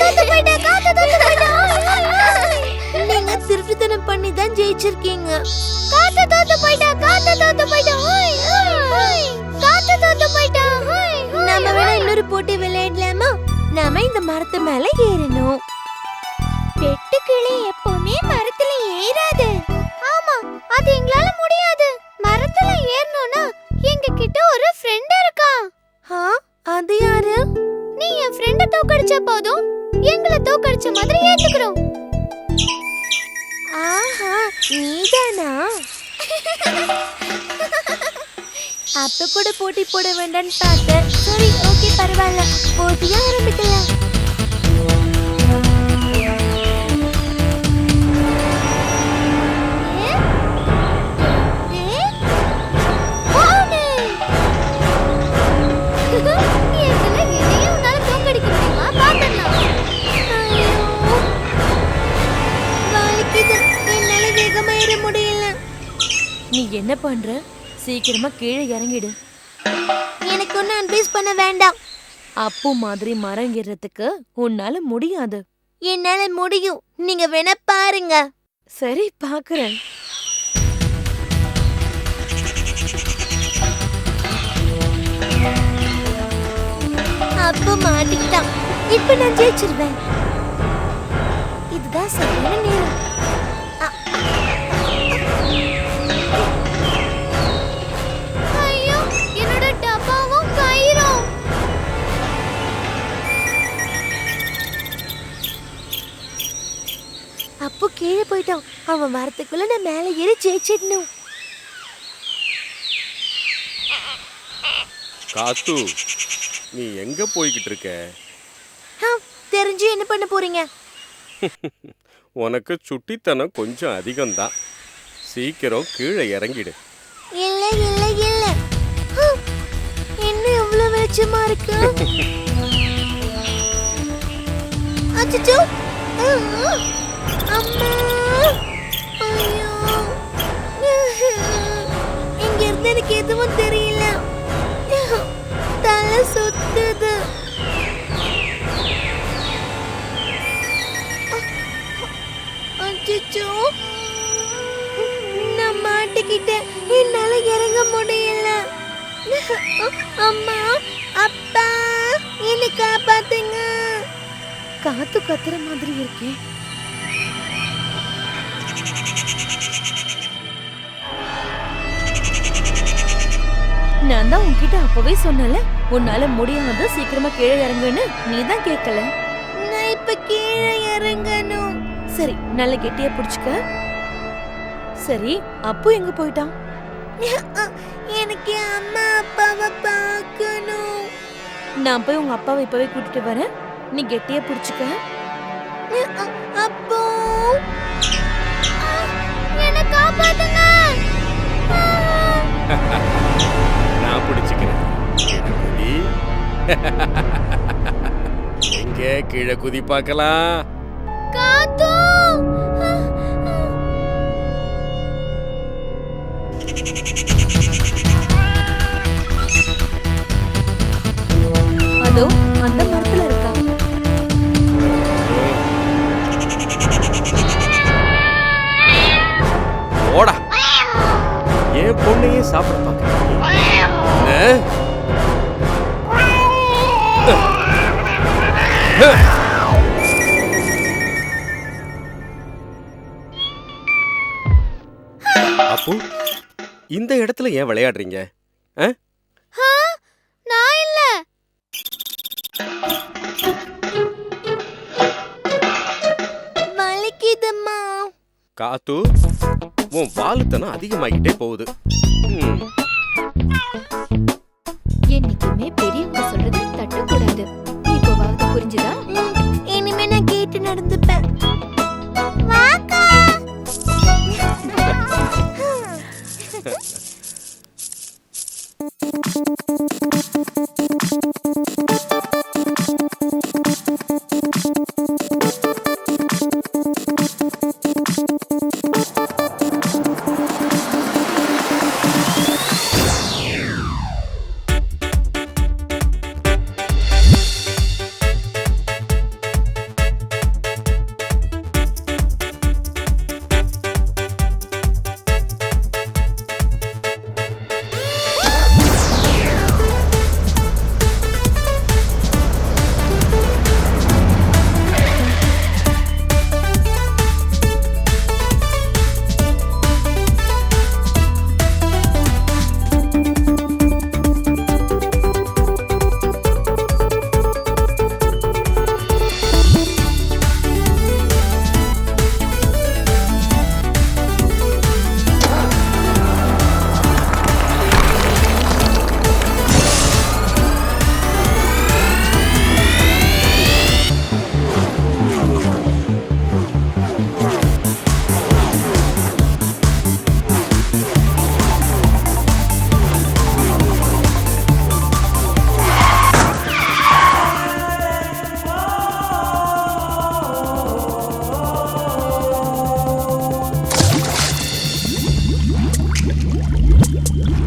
தோத்து போயிட்டா காத்து தோத்து போயிட்டா. நீங்க திருட்டுத்தனம் பண்ணி தான் ஜெயிச்சிருக்கீங்க. காத்து தோத்து போயிட்டா காத்து தோத்து போயிட்டா. ஓய், ஓய், ஓய். காத்து தோத்து போயிட்டா ஓய், ஓய், நாம வேணா. இன்னொரு போட்டி விளையாடலாமா? நாம இந்த மரத்து மேல ஏறணும். வெட்டுக்கிளி எப்பவுமே மரத்துல ஏறாது. ஆமா அது எங்களால முடியாது. மரத்துல ஏறணும்னா எங்க கிட்ட ஒரு ஃப்ரெண்ட் இருக்கான் அது யாரு? நீ என் ஃப்ரெண்ட தோக்கடிச்ச போதும். எங்களை தோக்கடிச்ச மாதிரி ஏத்துக்கிறோம். ஆஹா நீதானா? அப்ப கூட போட்டி போட வேண்டாம்னு பார்த்தேன். சரி ஓகே பரவாயில்ல. போட்டியா ஆரம்பிக்கலாம். பண்ற? சீக்கிரமா கீழே இறங்கிடு. எனக்கு ஒன்னும் அட்வைஸ் பண்ண வேண்டாம். அப்பு மாதிரி மறங்கிறதுக்கு உன்னால முடியாது. என்னால முடியும். நீங்க வேணா பாருங்க. சரி பாக்குறேன். அப்பு மாட்டிக்கிட்டான். இப்ப நான் ஜெயிச்சிருவேன். இதுதான் சரியான அப்போ கீழே போயிட்டான். அவன் வரத்துக்குள்ள நான் மேலே ஏறி ஜெயிச்சிடணும். காத்து நீ எங்க போய்கிட்டு இருக்க? தெரிஞ்சு என்ன பண்ண போறீங்க? உனக்கு சுட்டித்தனம் கொஞ்சம் அதிகம்தான். சீக்கிரம் கீழே இறங்கிடு. இல்ல இல்ல இல்ல. என்ன எவ்வளவு வெளிச்சமா இருக்கு? அச்சச்சோ. ஆ, அம்மா ஐயோ. இங்க இருந்து எனக்கு எதுவும் தெரியல. தலை சுத்துது. அச்சோ நான் மாட்டிக்கிட்டேன். என்னால இறங்க முடியல. அம்மா அப்பா என்ன காப்பாத்துங்க. காத்து கத்துற மாதிரி இருக்கே. நான் தான் உன்கிட்ட அப்பவே சொன்னல உன்னால முடியாது சீக்கிரமா கீழே இறங்குன்னு நீ தான் கேட்கல நான் இப்ப கீழே இறங்கணும். சரி நல்ல கெட்டியா புடிச்சுக்க. சரி அப்பு எங்க போயிட்டான்? எனக்கு அம்மா அப்பாவை பார்க்கணும். நான் போய் உங்க அப்பாவை இப்பவே கூட்டிட்டு வரேன். நீ கெட்டியா புடிச்சுக்க. அப்போ? காப்பாத்துங்க. நான் பிடிச்சுக்கிறேன் குதி எங்க கீழே குதி பார்க்கலாம்! அதோ அந்த மரத்துல பொண்ணையே சாப்பிட பார்க்க அப்பு இந்த இடத்துல ஏன் விளையாடுறீங்க? ஆ, நான் இல்ல. வலிக்குதும்மா காத்து? உன் வாலுத்தனம் அதிகமாகிட்டே போகுது. Yeah.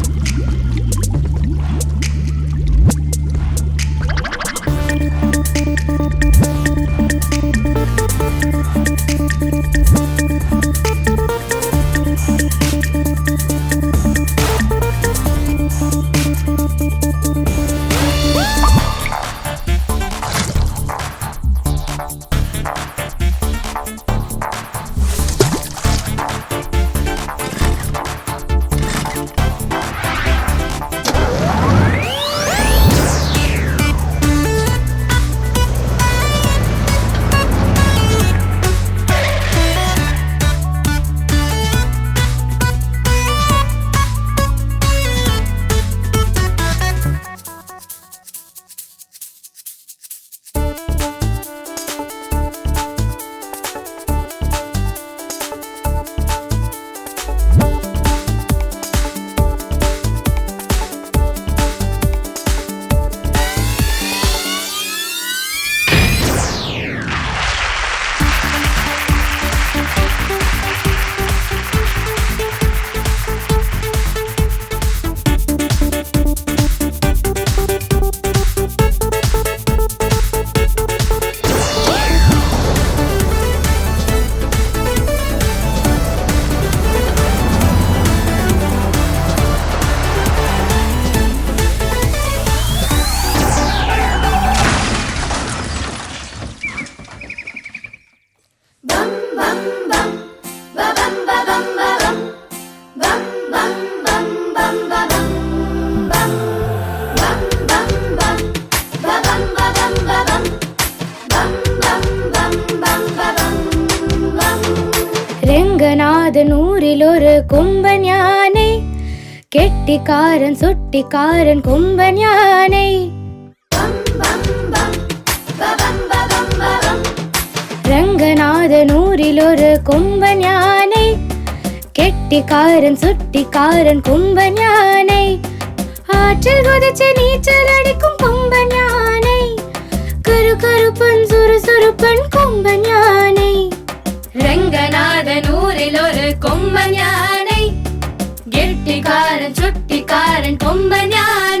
கும்பன் யானை கெட்டிக்காரன் சுட்டிக்காரன் கும்பன் யானை ரங்கநாதன் ஊரில் ஒரு கும்பன் யானை கெட்டிக்காரன் சுட்டிக்காரன் கும்பன் யானை ஆற்றில் குதிச்சு நீச்சல் அடிக்கும் கும்பன் யானை கரு கருப்பன் சுறுசுறுப்பன் கும்பன் யானை ரங்கநாதன் ஊரில் ஒரு கொம்பன் யானை. கெட்டிக்காரன் சுட்டிக்காரன் கொம்பன் யானை.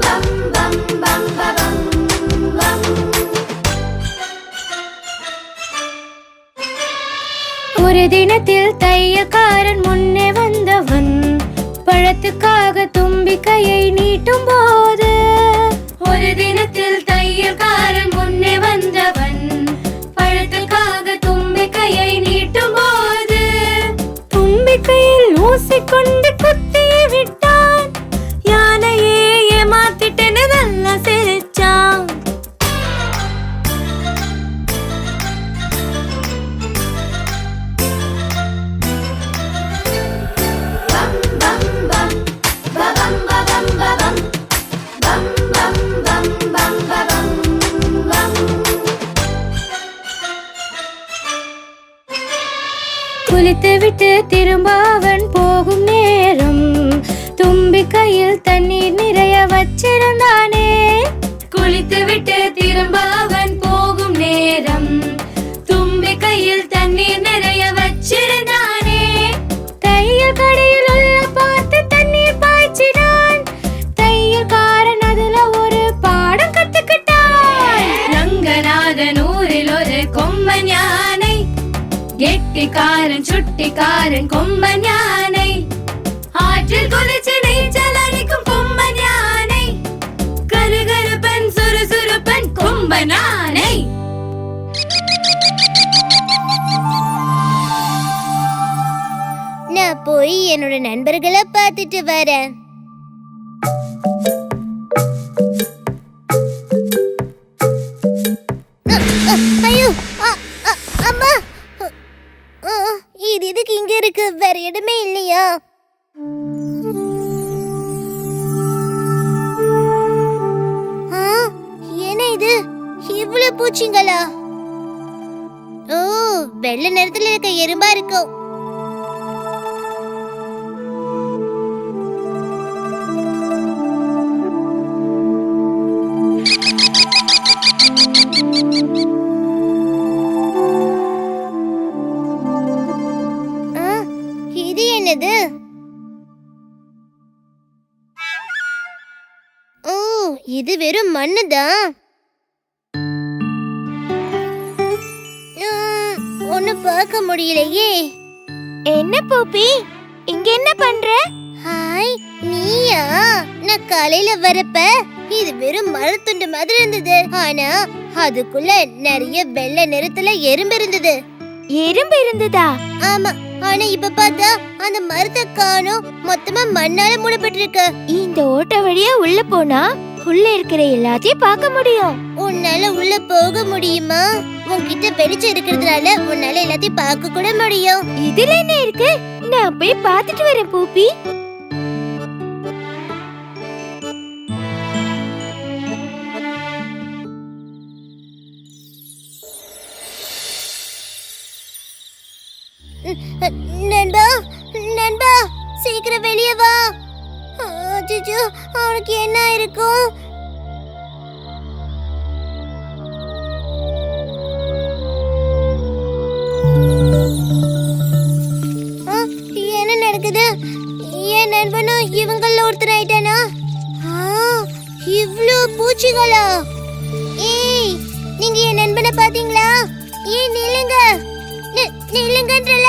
பம் பம் பபம் பம் ஒரு தினத்தில் தையக்காரன் முன்னே வந்தவன். பழத்துக்காக தும்பிக்கையை நீட்டும் போது ஒரு தினத்தில் தையல்காரன் முன்னே வந்தவன் பழத்துக்காக தும்பிக்கையை நீட்டும் போது தும்பிக்கையில் ஊசிக்கொண்டு குத்து குளித்துவிட்டு திரும்ப அவன் போகும் நேரம். தும்பிக்கையில் காரன் கொம்பன் யானை ஆற்றில் குளிச்சு நீச்சல் அடிக்கும் கொம்பன் யானை கருகருப்பன் சுறுசுறுப்பன் கொம்பன் யானை நான் போய் என்னோட நண்பர்களை பார்த்துட்டு வரேன். வெள்ளை நிறத்துல இருக்க எறும்பா இருக்கும். ஆ, இது என்னது? ஓ இது வெறும் மண்ணுதான். பார்க்க முடியலையே. என்ன போப்பி? இங்க என்ன பண்ற? ஹாய் நீயா? நான் காலையில வரப்ப இது வெறும் மரத்துண்டு மாதிரி இருந்தது. ஆனா அதுக்குள்ள நிறைய வெள்ளை நிறத்துல எறும்பு இருந்தது. எறும்பு இருந்ததா? ஆமா ஆனா இப்ப பார்த்தா அந்த மரத்தை காணோம் மொத்தமா மண்ணால மூடப்பட்டிருக்கு. இந்த ஓட்ட வழியா உள்ள போனா உள்ள இருக்கிற எல்லாத்தையும் பார்க்க முடியும். உன்னால உள்ள போக முடியுமா? உன்கிட்ட வெளிச்சம் இருக்கிறதுனால உன்னால எல்லாத்தையும் பார்க்க கூட முடியும். இதுல என்ன இருக்கு? நான் போய் பார்த்துட்டு வரேன் பூப்பி நண்பா நண்பா சீக்கிரம் வெளியே வா. அவனுக்கு என்ன இருக்கும்? பூச்சிகளா ஏய் நீங்க என் நண்பனை பாத்தீங்களா ஏன் நில்லுங்க. நில்லுங்கன்றல.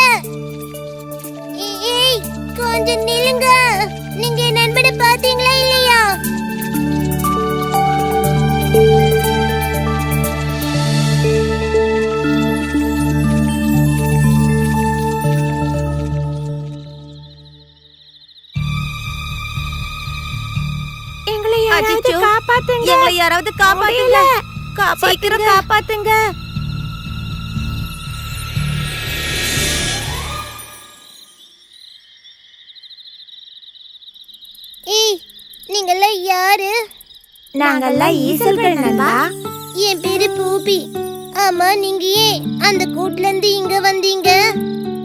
காப்பாத்துங்க. எங்களை யாராவது காப்பாத்துங்க. சீக்கிரம் காப்பாத்துங்க. ஏய் நீங்கெல்லாம் யாரு? நாங்கெல்லாம் ஈசல்கள் நண்பா. என் பேரு பூபி. ஆமா நீங்க ஏன் அந்த கூட்டுல இருந்து இங்க வந்தீங்க?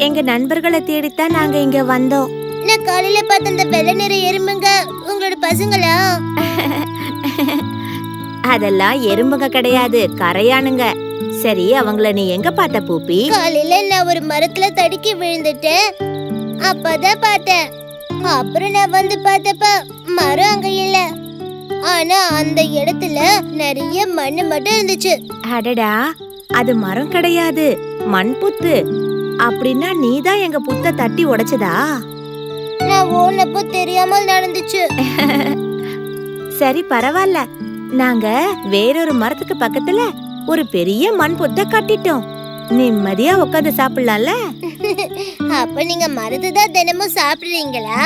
எங்க நண்பர்களை தேடித்தான் நாங்க இங்க வந்தோம். நான் காலையில பார்த்த அந்த வெள்ளை நிற எறும்புங்க உங்களோட பசங்களா? அதெல்லாம் எறும்புங்க கிடையாது. கரையானுங்க. சரி அவங்கள நீ எங்க பார்த்த பூப்பி? காலையில நான் ஒரு மரத்துல தடுக்கி விழுந்துட்டேன். அப்பதான் பார்த்தேன். அப்புறம் நான் வந்து பார்த்தப்ப மரம் அங்க இல்ல. ஆனா அந்த இடத்துல நிறைய மண்ணு மட்டும் இருந்துச்சு. அடடா அது மரம் கிடையாது. மண் புத்து. அப்படின்னா நீதான் எங்க புத்த தட்டி உடைச்சதா? நான் ஓனப்போ தெரியாமல் நடந்துச்சு. சரி பரவாயில்ல நாங்க வேறொரு மரத்துக்கு பக்கத்துல ஒரு பெரிய மண் புத்த கட்டிட்டோம். நிம்மதியா உட்காந்து சாப்பிடலாம்ல? அப்ப நீங்க மரத்தை தான் தினமும் சாப்பிடுறீங்களா?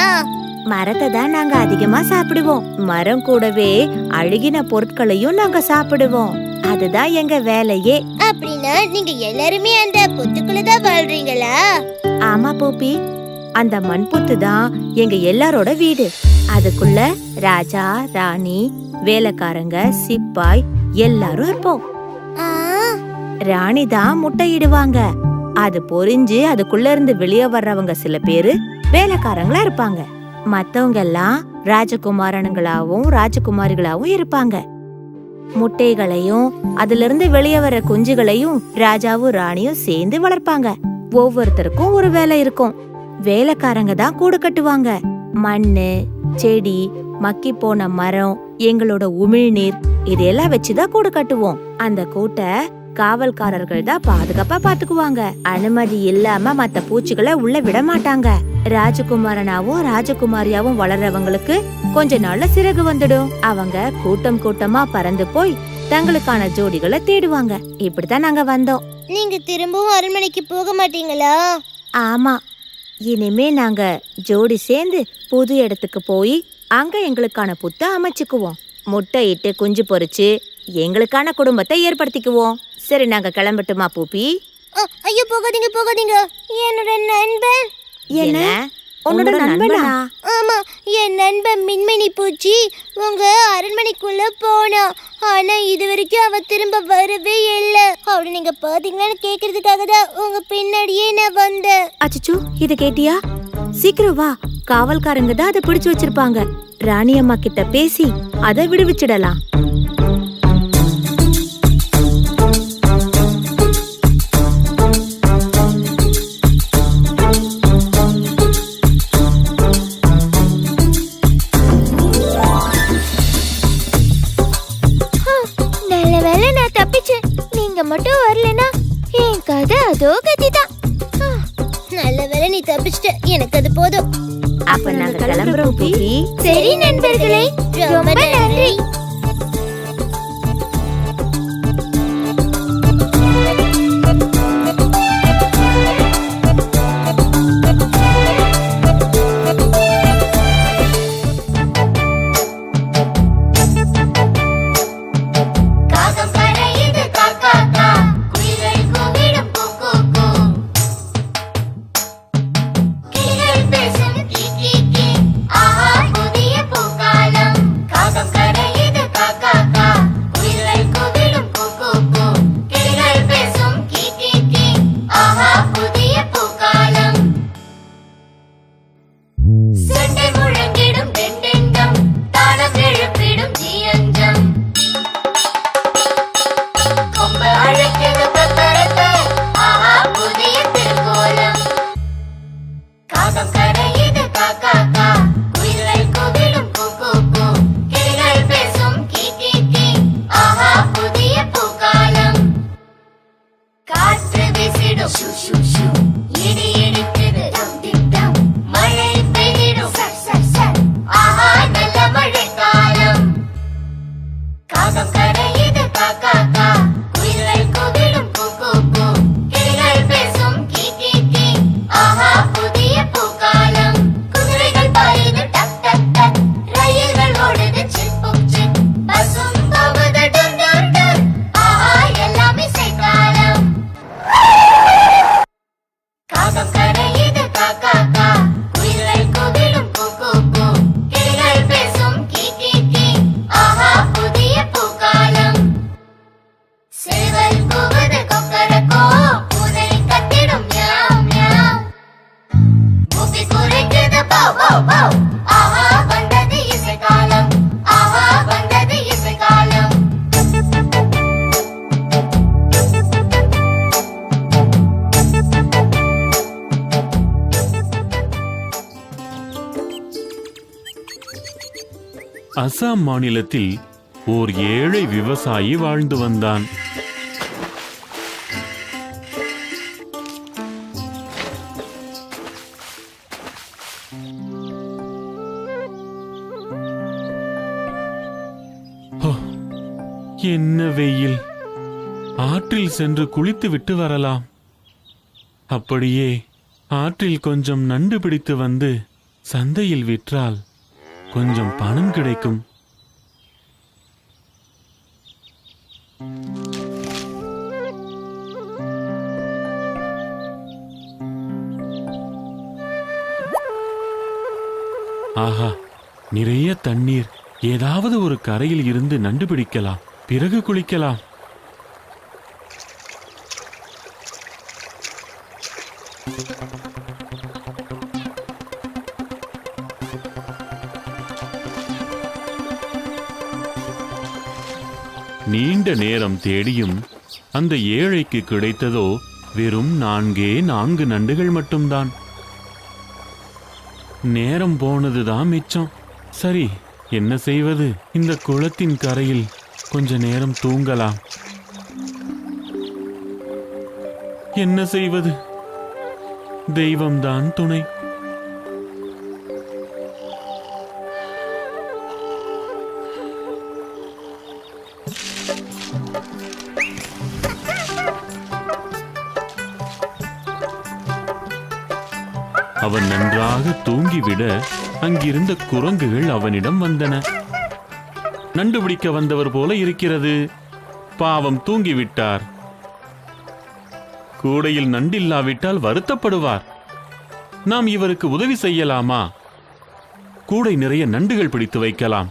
மரத்தை தான் நாங்க அதிகமா சாப்பிடுவோம். மரம் கூடவே அழுகின பொருட்களையும் நாங்க சாப்பிடுவோம். அதுதான் எங்க வேலையே. அப்படின்னா நீங்க எல்லாருமே அந்த புத்துக்குள்ள தான் வாழ்றீங்களா? ஆமா பூப்பி அந்த மண்புத்து தான் எங்க எல்லாரோட வீடு. அதுக்குள்ள ராஜா ராணி வேலைக்காரங்க சிப்பாய் எல்லாரும் இருப்போம். ஆ, ராணி தான் முட்டையிடுவாங்க. அது பொரிஞ்சு அதுக்குள்ள இருந்து வெளியே வர்றவங்க சில பேரு வேலைக்காரங்களா இருப்பாங்க. மத்தவங்க எல்லாம் ராஜகுமாரனுங்களாவும் ராஜகுமாரிகளாவும் இருப்பாங்க. முட்டைகளையும் அதுல இருந்து வெளியே வர குஞ்சுகளையும் ராஜாவும் ராணியும் சேர்ந்து வளர்ப்பாங்க. ஒவ்வொருத்தருக்கும் ஒரு வேலை இருக்கும். வேலைக்காரங்க தான் கூடு கட்டுவாங்க. மண்ணு செடி மக்கி போன மரம் எங்களோட உமிழ்நீர் இதெல்லாம் வச்சுதான் கூடு கட்டுவோம். அந்த கூட்டை காவல்காரர்கள் தான் பாதுகாப்பா பாத்துக்குவாங்க. அனுமதி இல்லாம மத்த பூச்சிகளை உள்ள விட மாட்டாங்க. ராஜகுமாரனாவும் ராஜகுமாரியாவும் வளர்றவங்களுக்கு கொஞ்ச நாள்ல சிறகு வந்துடும். அவங்க கூட்டம் கூட்டமா பறந்து போய் தங்களுக்கான ஜோடிகளை தேடுவாங்க. இப்படித்தான் நாங்க வந்தோம். நீங்க திரும்பவும் அரண்மனைக்கு போக மாட்டீங்களா? ஆமா. இனிமே நாங்க ஜோடி சேர்ந்து புது இடத்துக்கு போய் அங்க எங்களுக்கான புத்த அமைச்சுக்குவோம். முட்டை இட்டு குஞ்சு பொரிச்சு எங்களுக்கான குடும்பத்தை ஏற்படுத்திக்குவோம். சரி நாங்க கிளம்பட்டுமா பூப்பி ஐயோ போகாதீங்க போகாதீங்க. என்னோட நண்பன் என்ன? உன்னோட நண்பனா? ஆமா என் நண்பன் மின்மினி பூச்சி உங்க அரண்மனைக்குள்ள போனா ஆனா இது வரைக்கும் அவ திரும்ப வரவே இல்ல. அவளை நீங்க பாத்தீங்களான்னு கேக்குறதுக்காக தான் உங்க பின்னாடியே நான் வந்தேன். அச்சச்சோ இத கேட்டியா? சீக்கிரம் வா. காவல்காரங்க தான் அதை பிடிச்சு வச்சிருப்பாங்க. ராணி அம்மா கிட்ட பேசி அதை விடுவிச்சிடலாம். மட்டும் வரலனா என் கதை அதோ கதிதான். நல்ல வேளை நீ தப்பிச்சிட்ட. எனக்கு அது போதும். அப்ப நாங்க கிளம்புறோம் சரி நண்பர்களே. ரொம்ப நன்றி. அசாம் மாநிலத்தில் ஓர் ஏழை விவசாயி வாழ்ந்து வந்தான். என்ன வெயில். ஆற்றில் சென்று குளித்து விட்டு வரலாம். அப்படியே ஆற்றில் கொஞ்சம் நண்டு பிடித்து வந்து சந்தையில் விற்றால் கொஞ்சம் பணம் கிடைக்கும். ஆஹா நிறைய தண்ணீர். ஏதாவது ஒரு கரையில் இருந்து நண்டு பிடிக்கலாம். பிறகு குளிக்கலாம். நீண்ட நேரம் தேடியும் அந்த ஏழைக்கு கிடைத்ததோ வெறும் நான்கே நான்கு நண்டுகள் மட்டும்தான். நேரம் போனதுதான் மிச்சம். சரி என்ன செய்வது? இந்த குளத்தின் கரையில் கொஞ்ச நேரம் தூங்கலாம். என்ன செய்வது? தெய்வம்தான் துணை. தூங்கிவிட அங்கிருந்த குரங்குகள் அவனிடம் வந்தன. நண்டு பிடிக்க வந்தவர் போல இருக்கிறது. பாவம் தூங்கிவிட்டார். கூடையில் நண்டில்லாவிட்டால் வருத்தப்படுவார். நாம் இவருக்கு உதவி செய்யலாமா? கூடை நிறைய நண்டுகள் பிடித்து வைக்கலாம்.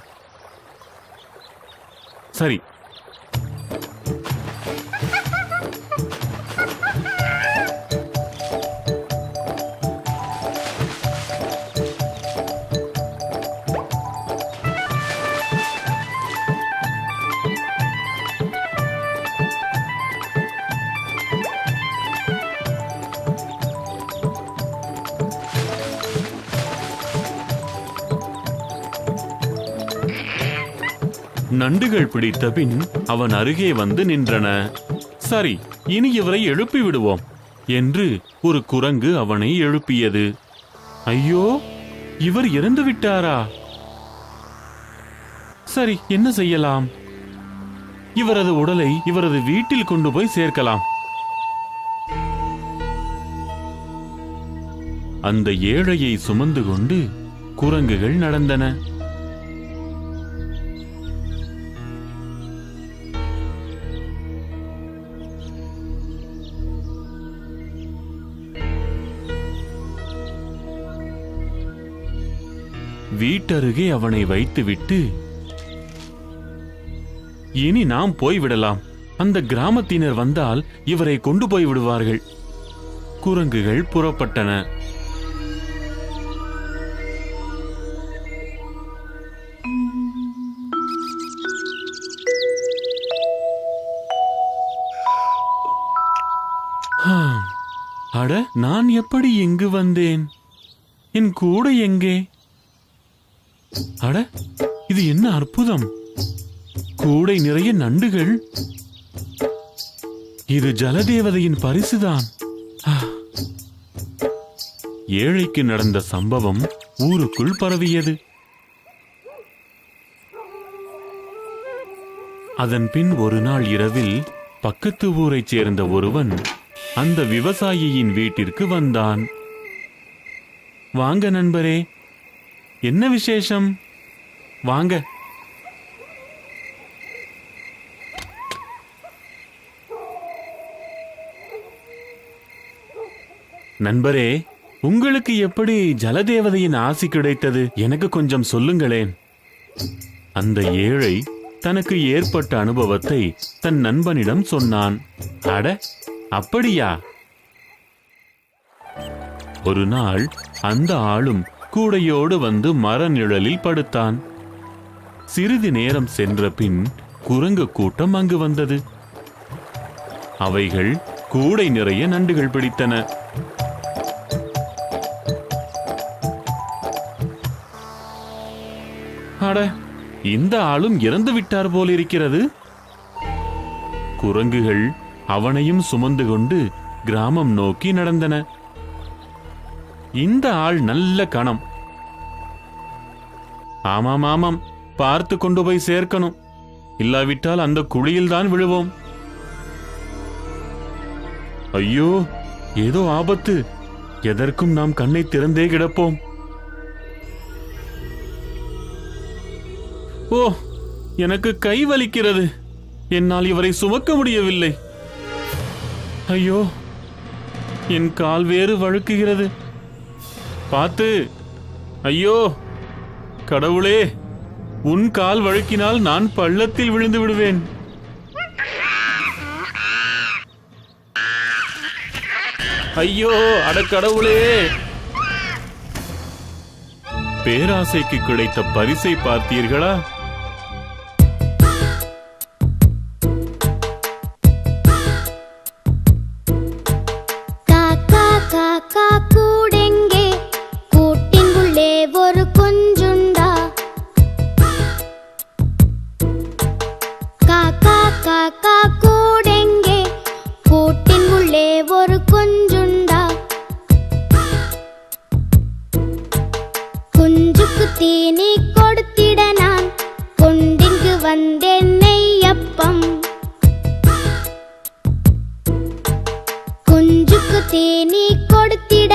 சரி நண்டுகள் பிடித்த பின் அவன் அருகே வந்து நின்றன. சரி இனி இவரை எழுப்பி விடுவோம் என்று ஒரு குரங்கு அவனை எழுப்பியது. ஐயோ இவர் இறந்து விட்டாரா? சரி என்ன செய்யலாம்? இவரது உடலை இவரது வீட்டில் கொண்டு போய் சேர்க்கலாம். அந்த ஏழையை சுமந்து கொண்டு குரங்குகள் நடந்தன. வீட்டருகே அவனை வைத்துவிட்டு இனி நாம் போய்விடலாம். அந்த கிராமத்தினர் வந்தால் இவரை கொண்டு போய் விடுவார்கள். குரங்குகள் புறப்பட்டன. அட நான் எப்படி இங்கு வந்தேன்? என் கூட எங்கே? அட இது என்ன அற்புதம்? கூடை நிறைய நண்டுகள். இது ஜலதேவதையின் பரிசுதான். ஏழைக்கு நடந்த சம்பவம் ஊருக்குள் பரவியது. அதன் பின் ஒரு நாள் இரவில் பக்கத்து ஊரைச் சேர்ந்த ஒருவன் அந்த விவசாயியின் வீட்டிற்கு வந்தான். வாங்க நண்பரே என்ன விசேஷம்? வாங்க. நண்பரே உங்களுக்கு எப்படி ஜலதேவதையின் ஆசி கிடைத்தது? எனக்கு கொஞ்சம் சொல்லுங்களேன். அந்த ஏழை தனக்கு ஏற்பட்ட அனுபவத்தை தன் நண்பனிடம் சொன்னான். அட அப்படியா? ஒரு நாள் அந்த ஆளும் கூடையோடு வந்து மர நிழலில் படுத்தான். சிறிது நேரம் சென்ற பின் குரங்கு கூட்டம் அங்கு வந்தது. அவைகள் கூடை நிறைய நண்டுகள் பிடித்தன. அட இந்த ஆளும் இறந்து விட்டார் போல் இருக்கிறது குரங்குகள் அவனையும் சுமந்து கொண்டு கிராமம் நோக்கி நடந்தன. இந்த ஆள் நல்ல கணம். ஆமாம் ஆமாம். பார்த்து கொண்டு போய் சேர்க்கணும். இல்லாவிட்டால் அந்த குழியில்தான் விழுவோம். ஐயோ ஏதோ ஆபத்து. எதற்கும் நாம் கண்ணை திறந்தே கிடப்போம். ஓ எனக்கு கை வலிக்கிறது. என்னால் இவரை சுமக்க முடியவில்லை. ஐயோ என் கால் வேறு வழுக்குகிறது. பார்த்து ஐயோ கடவுளே உன் கால் வழுக்கினால் நான் பள்ளத்தில் விழுந்து விடுவேன். ஐயோ அட கடவுளே. பேராசைக்கு கிடைத்த பரிசை பார்த்தீர்களா? குஞ்சுக்கு கொடுத்திட.